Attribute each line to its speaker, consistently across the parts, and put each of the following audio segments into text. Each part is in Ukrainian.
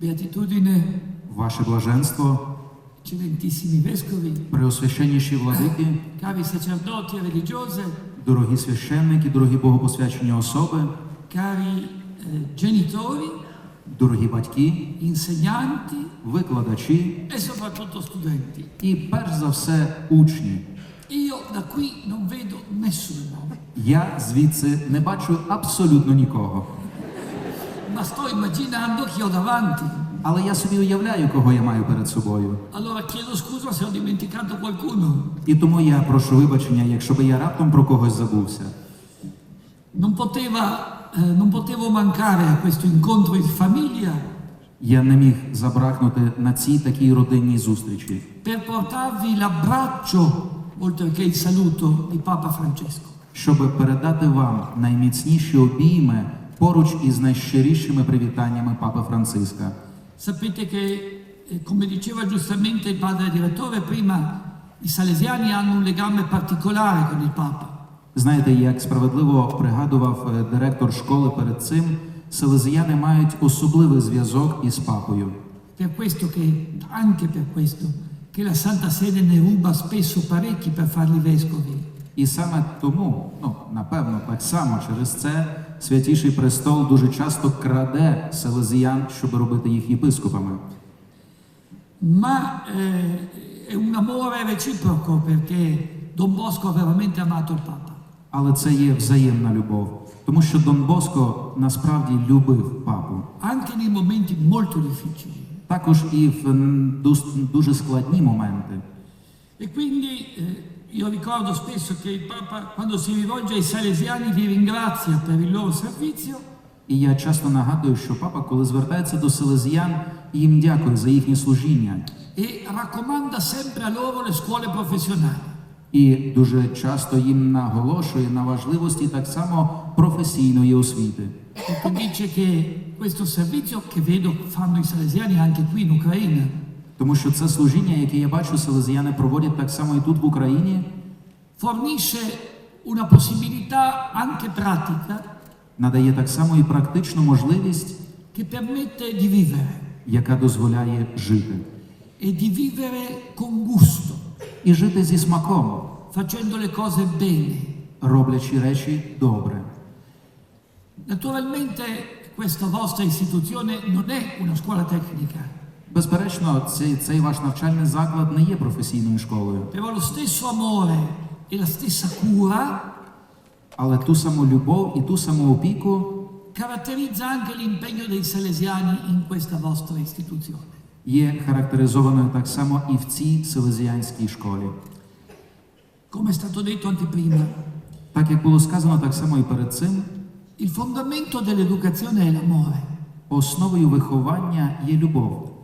Speaker 1: Beatitudine,
Speaker 2: Ваше блаженство, преосвященніші владики,
Speaker 1: cari sacerdoti e
Speaker 2: дорогі священники, дорогі богопосвячені особи,
Speaker 1: cari eh, genitori,
Speaker 2: дорогі батьки,
Speaker 1: insegnanti.
Speaker 2: Викладачі.
Speaker 1: E soprattutto studenti.
Speaker 2: і перш за все учні.
Speaker 1: Io da qui non vedo nessuno,
Speaker 2: Я звідси не бачу абсолютно нікого.
Speaker 1: ma sto immaginando chi ho davanti.
Speaker 2: Але я собі уявляю, кого я маю перед собою.
Speaker 1: Allora chiedo scusa se ho dimenticato qualcuno.
Speaker 2: І тому я прошу вибачення, якщо би я раптом про когось забувся.
Speaker 1: Non, poteva, eh, non potevo mancare a questo incontro in famiglia
Speaker 2: Я не міг забракнути на цій такій родинній зустрічі,
Speaker 1: per portarvi l'abbraccio, oltre che il saluto di Papa Francesco.
Speaker 2: Щоб передати вам найміцніші обійми поруч із найщирішими привітаннями Папи Франциска.
Speaker 1: Sapete che, eh, come diceva giustamente il padre direttore prima, i salesiani hanno un legame particolare con il Papa.
Speaker 2: Знаєте, як справедливо пригадував е, директор школи перед цим, селезіяни мають особливий зв'язок із папою.
Speaker 1: Per questo che, anche per questo, che la Santa Sede ne ruba spesso parecchi per farli vescovi.
Speaker 2: І саме тому, ну напевно, так само через це святіший престол дуже часто краде селезіян, щоб робити їх єпископами.
Speaker 1: Ma eh, è un amore reciproco perché Don Bosco ha veramente amato il Papa.
Speaker 2: Але це є взаємна любов, тому що Дон Боско насправді любив папу.
Speaker 1: anche nei momenti molto difficili.
Speaker 2: Також і в дуже складні моменти.
Speaker 1: E quindi eh, io ricordo spesso che il Papa, quando si rivolge ai salesiani, li ringrazia per il loro servizio
Speaker 2: І я часто нагадую, що папа, коли звертається до селезіян, їм дякує за їхнє служіння.
Speaker 1: e raccomanda sempre a loro le scuole professionali.
Speaker 2: І дуже часто їм наголошує на важливості так само професійної освіти.
Speaker 1: Dice che questo servizio che vedo fanno i salesiani anche qui in Ucraina
Speaker 2: Тому що це служіння, яке я бачу, селезіяни проводять так само і тут в Україні,
Speaker 1: fornisce una possibilità anche pratica
Speaker 2: надає так само і практичну можливість,
Speaker 1: che permette di vivere
Speaker 2: яка дозволяє жити.
Speaker 1: e di vivere con gusto,
Speaker 2: І жити зі смаком,
Speaker 1: facendo le cose bene.
Speaker 2: роблячи речі добре.
Speaker 1: Naturalmente questa vostra istituzione non è una scuola tecnica,
Speaker 2: Безперечно, цей, цей ваш навчальний заклад не є професійною школою,
Speaker 1: però lo stesso amore e la stessa cura
Speaker 2: але ту саму любов і ту саму опіку
Speaker 1: caratterizza anche l'impegno dei salesiani in questa vostra istituzione.
Speaker 2: є характеризованою так само і в цій селезіанській школі.
Speaker 1: Come è stato detto anche prima,
Speaker 2: Так як було сказано так само і перед цим,
Speaker 1: il fondamento dell'educazione è l'amore.
Speaker 2: основою виховання є любов.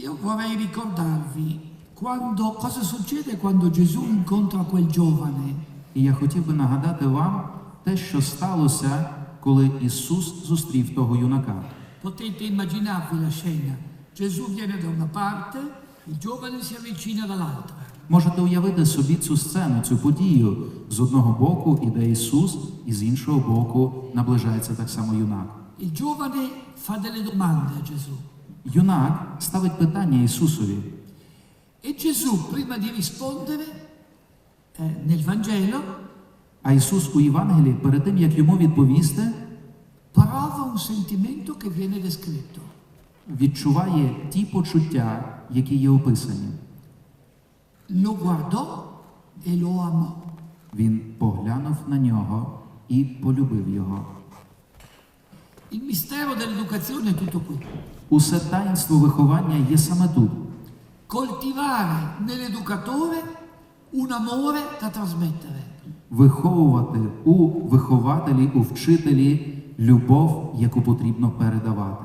Speaker 1: Io vorrei ricordarvi quando, cosa succede quando Gesù incontra quel giovane
Speaker 2: І я хотів би нагадати вам те, що сталося, коли Ісус зустрів того юнака.
Speaker 1: Potete immaginarvi la scena. Gesù viene da una parte, il giovane si avvicina dall'altra.
Speaker 2: Можете уявити собі цю сцену, цю подію. З одного боку іде Ісус, і з іншого боку наближається так само юнак.
Speaker 1: Il giovane fa delle domande a Gesù
Speaker 2: Юнак ставить питання Ісусові.
Speaker 1: e Gesù, prima di rispondere, eh, nel Vangelo,
Speaker 2: А Ісус у Євангелії, перед тим як йому відповісти,
Speaker 1: prova un sentimento che viene descritto.
Speaker 2: відчуває ті почуття, які є описані.
Speaker 1: Lo guardò e lo amò.
Speaker 2: Він поглянув на нього і полюбив його.
Speaker 1: Il mistero dell'educazione è tutto qui.
Speaker 2: Усе таїнство виховання є саме тут.
Speaker 1: Coltivare nell'educatore un amore da trasmettere.
Speaker 2: Виховувати у вихователі, у вчителі любов, яку потрібно передавати.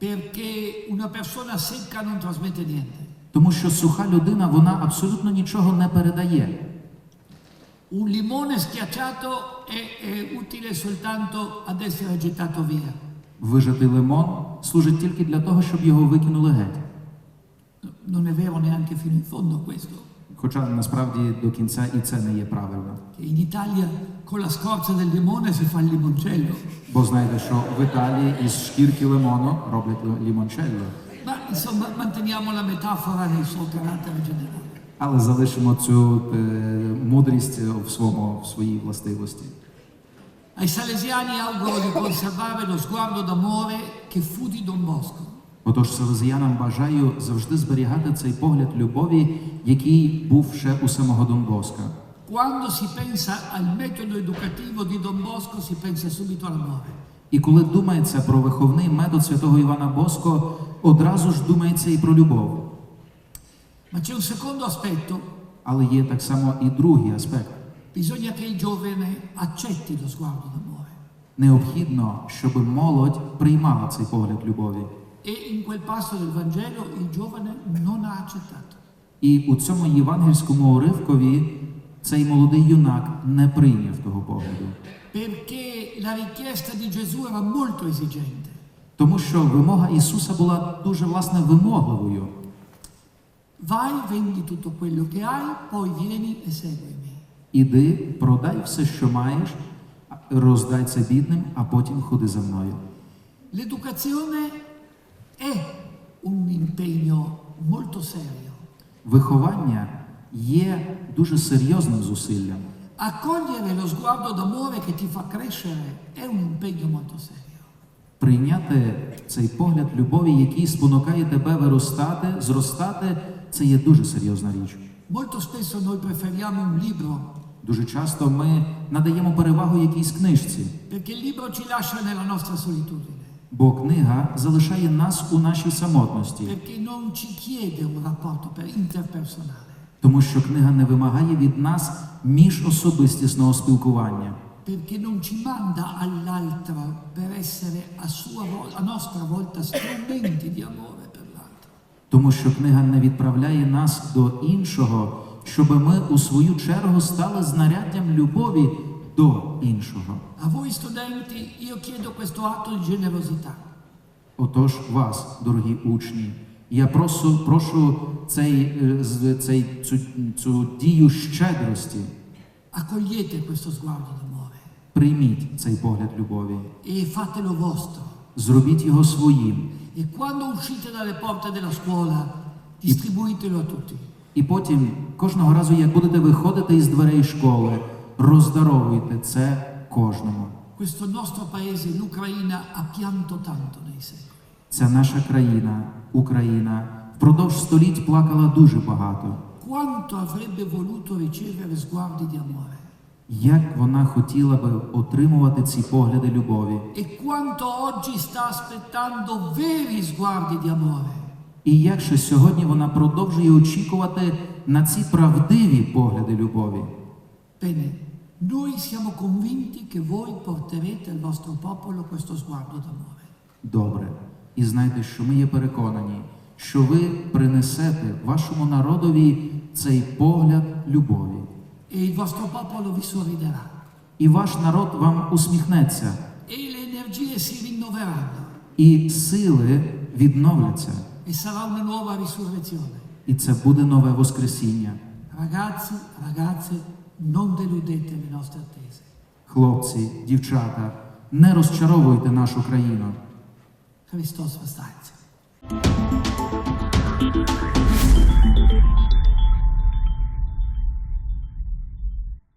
Speaker 1: Perché una persona secca non trasmette niente.
Speaker 2: Тому що суха людина, вона абсолютно нічого не передає.
Speaker 1: Un limone schiacciato è, è utile soltanto ad essere gettato via.
Speaker 2: Вижатий лимон служить тільки для того, щоб його викинули геть.
Speaker 1: Non è vero neanche fino in fondo questo.
Speaker 2: Хоча насправді до кінця і це не є правильно.
Speaker 1: che in Italia con la scorza del limone si fa il limoncello.
Speaker 2: Бо знаєте, що в Італії із шкірки лимону роблять лімончелло.
Speaker 1: Ma insomma manteniamo la metafora nel suo carattere generale.
Speaker 2: Але залишимо цю е, мудрість в своєму в своїй властивості.
Speaker 1: Ai salesiani auguro di conservare lo sguardo d'amore che fu di Don Bosco.
Speaker 2: Отож, селезіянам бажаю завжди зберігати цей погляд любові, який був ще у самого Дон Боска.
Speaker 1: Quando si pensa al metodo educativo di Don Bosco si pensa subito all'amore.
Speaker 2: І коли думається про виховний метод святого Івана Боско, одразу ж думається і про любов.
Speaker 1: Ma c'è un secondo aspetto,
Speaker 2: Але є так само і другий аспект.
Speaker 1: bisogna che il giovane accetti lo sguardo d'amore.
Speaker 2: Необхідно, щоб молодь приймала цей погляд любові.
Speaker 1: E in quel passo del Vangelo il giovane non ha accettato.
Speaker 2: І у цьому євангельському уривкові цей молодий юнак не прийняв того погляду.
Speaker 1: Perché la richiesta di Gesù era molto esigente.
Speaker 2: Тому що вимога Ісуса була дуже власне вимогливою.
Speaker 1: Vai, vendi tutto quello che hai, poi vieni e seguimi.
Speaker 2: Іди, продай все, що маєш, роздай це бідним, а потім ходи за мною.
Speaker 1: L'educazione è un impegno molto serio.
Speaker 2: Виховання є дуже серйозним зусиллям.
Speaker 1: Accogliere lo sguardo d'amore che ti fa crescere è un impegno molto serio.
Speaker 2: Прийняти цей погляд любові, який спонукає тебе виростати, зростати, це є дуже серйозна річ.
Speaker 1: Molto spesso noi preferiamo un libro
Speaker 2: Дуже часто ми надаємо перевагу якійсь книжці,
Speaker 1: perché il libro ci lascia nella nostra solitudine,
Speaker 2: бо книга залишає нас у нашій самотності,
Speaker 1: perché non ci chiede un rapporto per- interpersonale,
Speaker 2: тому що книга не вимагає від нас міжособистісного спілкування,
Speaker 1: perché non ci manda all'altro per essere a, sua vo- a nostra volta strumenti di amore per l'altro.
Speaker 2: тому що книга не відправляє нас до іншого, щоб ми у свою чергу стали знаряддям любові до іншого.
Speaker 1: A voi studenti io chiedo questo atto di generosità.
Speaker 2: Отож, вас, дорогі учні, я прошу, прошу цей, е, цей, цю, цю дію щедрості.
Speaker 1: Accogliete questo sguardo d'amore
Speaker 2: Прийміть цей погляд любові,
Speaker 1: e fatelo vostro.
Speaker 2: зробіть його своїм,
Speaker 1: E quando uscite dalle porte della scuola, distribuitelo a tutti.
Speaker 2: і потім кожного разу, як будете виходити із дверей школи, роздаровуйте це кожному.
Speaker 1: Questo nostro paese, l'Ucraina, ha pianto tanto nei secoli.
Speaker 2: Ця наша країна, Україна, впродовж століть плакала дуже багато.
Speaker 1: Quanto avrebbe voluto ricevere sguardi di amore
Speaker 2: Як вона хотіла би отримувати ці погляди любові,
Speaker 1: e quanto oggi sta aspettando veri sguardi di amore.
Speaker 2: і як ще сьогодні вона продовжує очікувати на ці правдиві погляди любові.
Speaker 1: Bene, noi siamo convinti che voi porterete al vostro popolo questo sguardo d'amore.
Speaker 2: Добре. І знайте, що ми є переконані, що ви принесете вашому народові цей погляд любові,
Speaker 1: E sorriderà
Speaker 2: і ваш народ вам усміхнеться,
Speaker 1: e
Speaker 2: і сили відновляться,
Speaker 1: e
Speaker 2: і це буде нове Воскресіння.
Speaker 1: Ragazzi, ragazze, non deludete le nostre attese.
Speaker 2: Хлопці, дівчата, не розчаровуйте нашу країну.
Speaker 1: Christos versteigt.